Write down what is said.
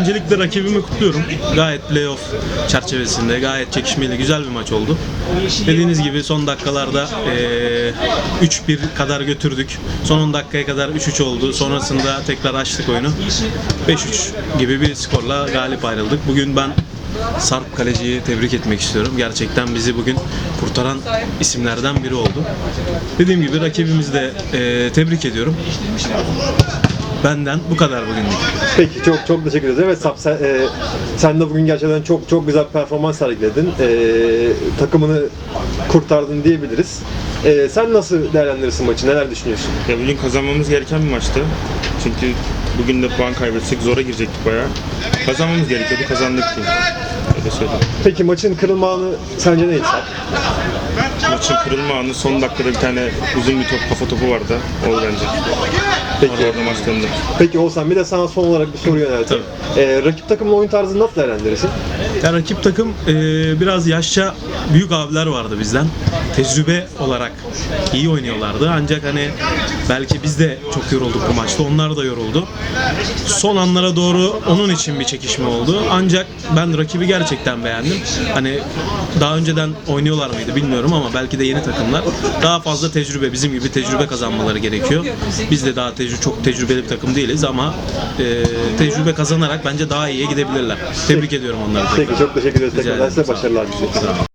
öncelikle rakibimi kutluyorum. Gayet playoff çerçevesinde gayet çekişmeli güzel bir maç oldu. Dediğiniz gibi son dakikalarda eee 3-1 kadar götürdük. Son 10 dakikaya kadar 3-3 oldu. Sonrasında tekrar açtık oyunu. 5-3 gibi bir skorla galip ayrıldık. Bugün ben Sarp Kaleci'yi tebrik etmek istiyorum. Gerçekten bizi bugün kurtaran isimlerden biri oldu. Dediğim gibi rakibimizi de eee, tebrik ediyorum. Benden bu kadar bugünlük. Peki çok çok teşekkür ederiz. Evet Sap sen, e, sen de bugün gerçekten çok çok güzel bir performans sergiledin. E, takımını kurtardın diyebiliriz. E, sen nasıl değerlendirirsin maçı? Neler düşünüyorsun? Ya bugün kazanmamız gereken bir maçtı. Çünkü bugün de puan kaybetsek zora girecektik bayağı. Kazanmamız gerekiyordu, kazandık diyeyim. Öyle söyleyeyim. Peki maçın kırılma anı sence neydi? Maçın kırılma anı son dakikada bir tane uzun bir top, kafa topu vardı. O bence. Peki. Orada, maç döndü. Peki Oğuzhan bir de sana son olarak bir soru yönelteyim. E, rakip takımın oyun tarzını nasıl değerlendirirsin? Ya rakip takım e, biraz yaşça büyük abiler vardı bizden. Tecrübe olarak iyi oynuyorlardı. Ancak hani belki biz de çok yorulduk bu maçta. Onlar da yoruldu. Son anlara doğru onun için bir çekişme oldu. Ancak ben rakibi gerçekten beğendim. Hani daha önceden oynuyorlar mıydı bilmiyorum ama belki de yeni takımlar. Daha fazla tecrübe, bizim gibi tecrübe kazanmaları gerekiyor. Biz de daha tecrübe, çok tecrübeli bir takım değiliz ama e, tecrübe kazanarak bence daha iyiye gidebilirler. Tebrik ediyorum onları. Peki çok teşekkür ederiz. Size başarılar diliyorum.